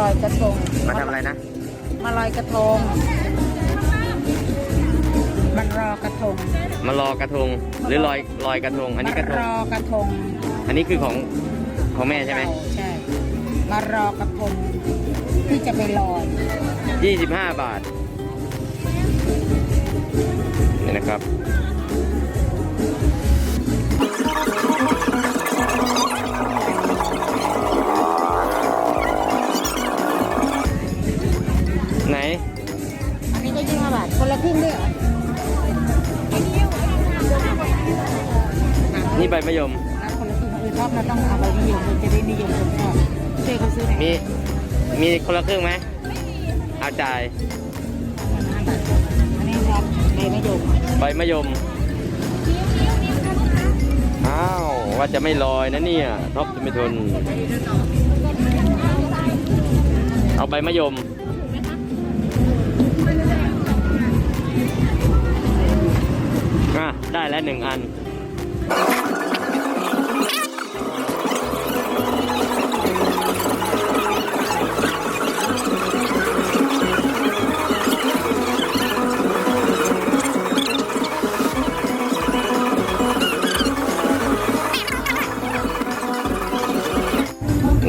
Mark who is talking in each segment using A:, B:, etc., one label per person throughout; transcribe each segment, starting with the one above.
A: ลอยกระทง
B: มาทำอะไรนะ
A: มาลอยกระทง มันรอกระทง
B: มารอกระทงหรือลอยลอยกระทง อันนี้กระท
A: มางรอกระทง
B: อันนี้คือของของแม่ใช่ไหม
A: ใช่ มารอกระทงที่จะไปลอย
B: ยี่สิบห้าบาท นี่นะครับา
A: บาทคนละครึ่งด้วยเหรอ
B: นี่ใบมะยม
A: นะคนละครึ่งเออชอบเราต้องเอาไปนิยมมันจะได้นิยมคนชอบช่วยเขาซื้อหน่อย
B: มีมีคนละครึ่งไหมเอาจ่าย
A: ห้าบาทอันนี้ครับใบมะยม
B: ใบมะยมอ้าวว่าจะไม่ลอยนะเนี่ยท็อปจะไม่ทน เอาใบมะยม อะได้แล้วหนึ่งอัน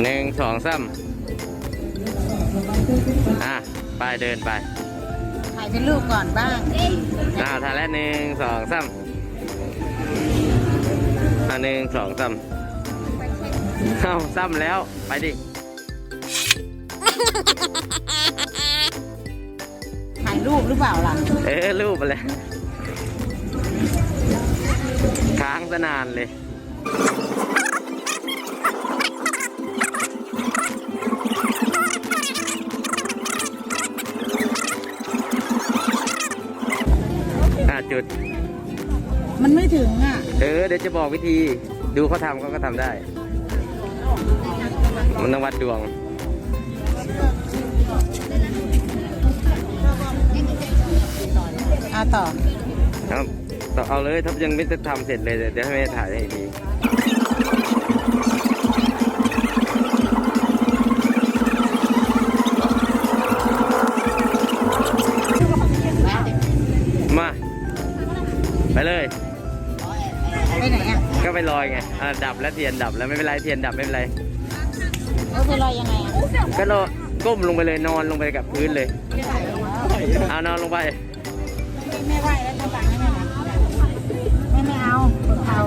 B: หนึ่งสองสามอะ ไปเดินไป
A: เป็นรูปก่อนบ้าง
B: อ่าถ่ายแล้วหนึ่งสองสามอ่าหนึ่งสองสามเอ้าซ้ำแล้ว ไปดิ
A: ถ่ายรูปหรือเปล่าล่ะ
B: เออรูปไปเลยค้างซะนานเลย บอกวิธีดูเขาทำเขาก็ทำได้ มันต้องวัดดวง
A: เอาต่อ
B: ครับต่อเอาเลยถ้ายังไม่ได้ทำเสร็จเลย เดี๋ยวให้แม่ถ่ายให้ดีมา ดับแล้วเทียนดับแล้วไม่เป็นไรเทียนดับไม่เป็นไร
A: เออไปลอยยังไงอะ
B: ก็โลก้มลงไปเลยนอนลงไปกับพื้นเลย เอานอนลงไป
A: ไม่ไหวแล้วจะสั่งให้แม่นะไม่ไม่เอาเอา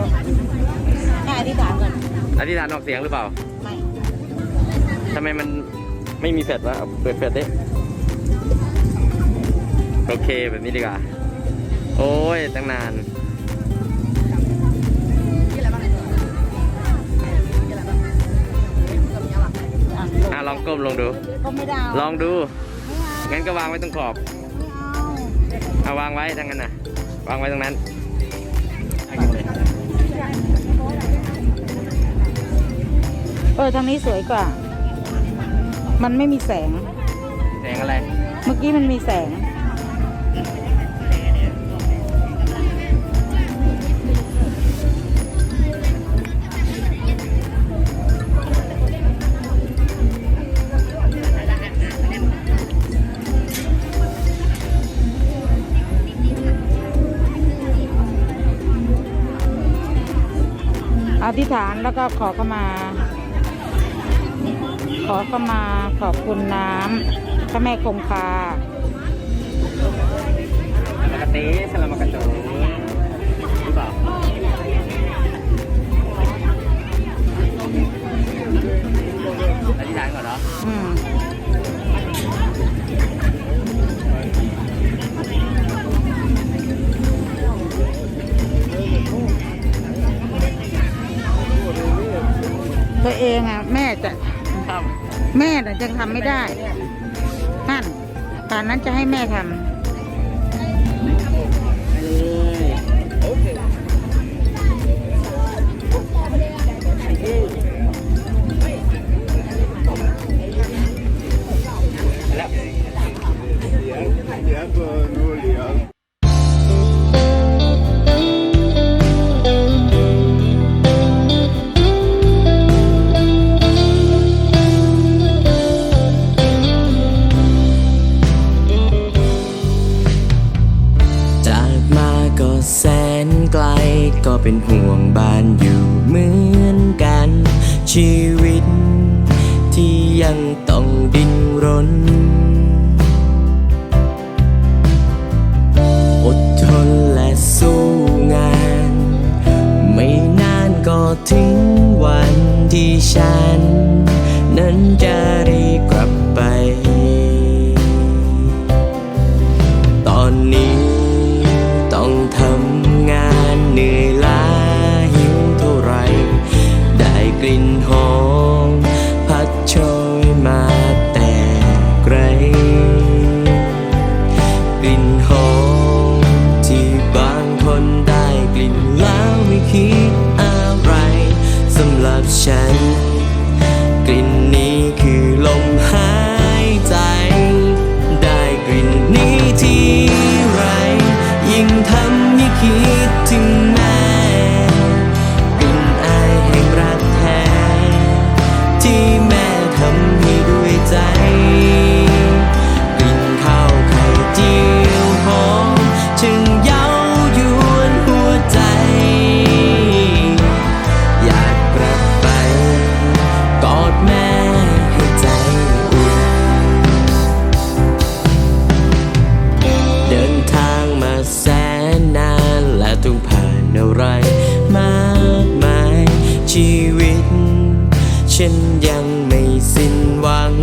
A: แค่อธิษฐานก่อน
B: อธิษฐานออกเสียงหรือเปล่า
A: ไม่
B: ทำไมมันไม่มีแฟลชวะเอาเปิดแฟลชดิโอเคแบบนี้ดีกว่า โอ้ยตั้งนาน ก้มลงดู
A: ก็ไม่ได้
B: ลองดู
A: ไม่เอา
B: งั้นก็วางไว้ตรงขอบ
A: ไม่เอา
B: เอาวางไว้ทั้งนั้นนะวางไว้ตรงนั้น
A: เออทางนี้สวยกว่า มันไม่มีแสง
B: แสงอะไร
A: เมื่อกี้มันมีแสง ธิษฐานแล้วก็ขอเข้ามา ขอเข้ามาขอบคุณน้ำพระแม่คงคา
B: ปกติสลามกระโจ เอ
A: งอะ แม่จะ
B: ครับ
A: แม่น่ะจะทำไม่ได้นั่นป่านนั้นจะให้แม่ทำ
B: เป็
C: นห่วงบ้านอยู่เหมือนกัน ชีวิต ที่ยังต้องดิ้นรน อดทนและสู้งาน ไม่นานก็ถึงวันที่ฉัน นั้นจะำหรับฉัน ไรมากมายชีวิต ฉันยังไม่สิ้นหวัง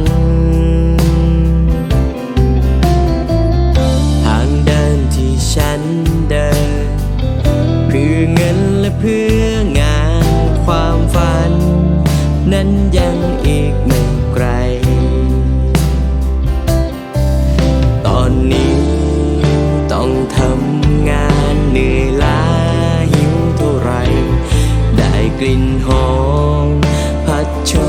C: ทางเดินที่ฉันเดิน เพื่อเงินและเพื่องานความฝัน นั้นยังอีก องพัดช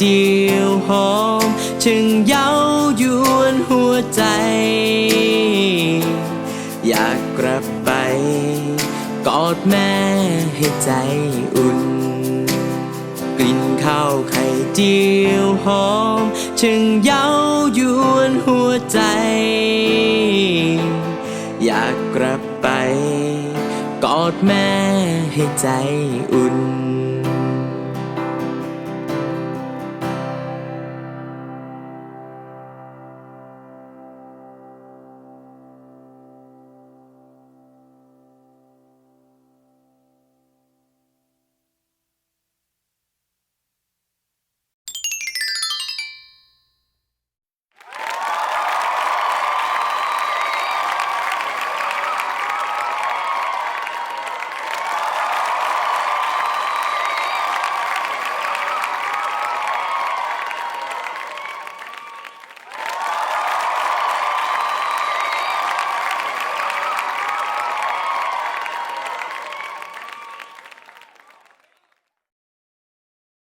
C: เดียวหอม จึงเย้ายวนหัวใจ อยากกลับไป กอดแม่ให้ใจอุ่น กลิ่นข้าวไข่เจียวหอม จึงเย้ายวนหัวใจ อยากกลับไป กอดแม่ให้ใจอุ่น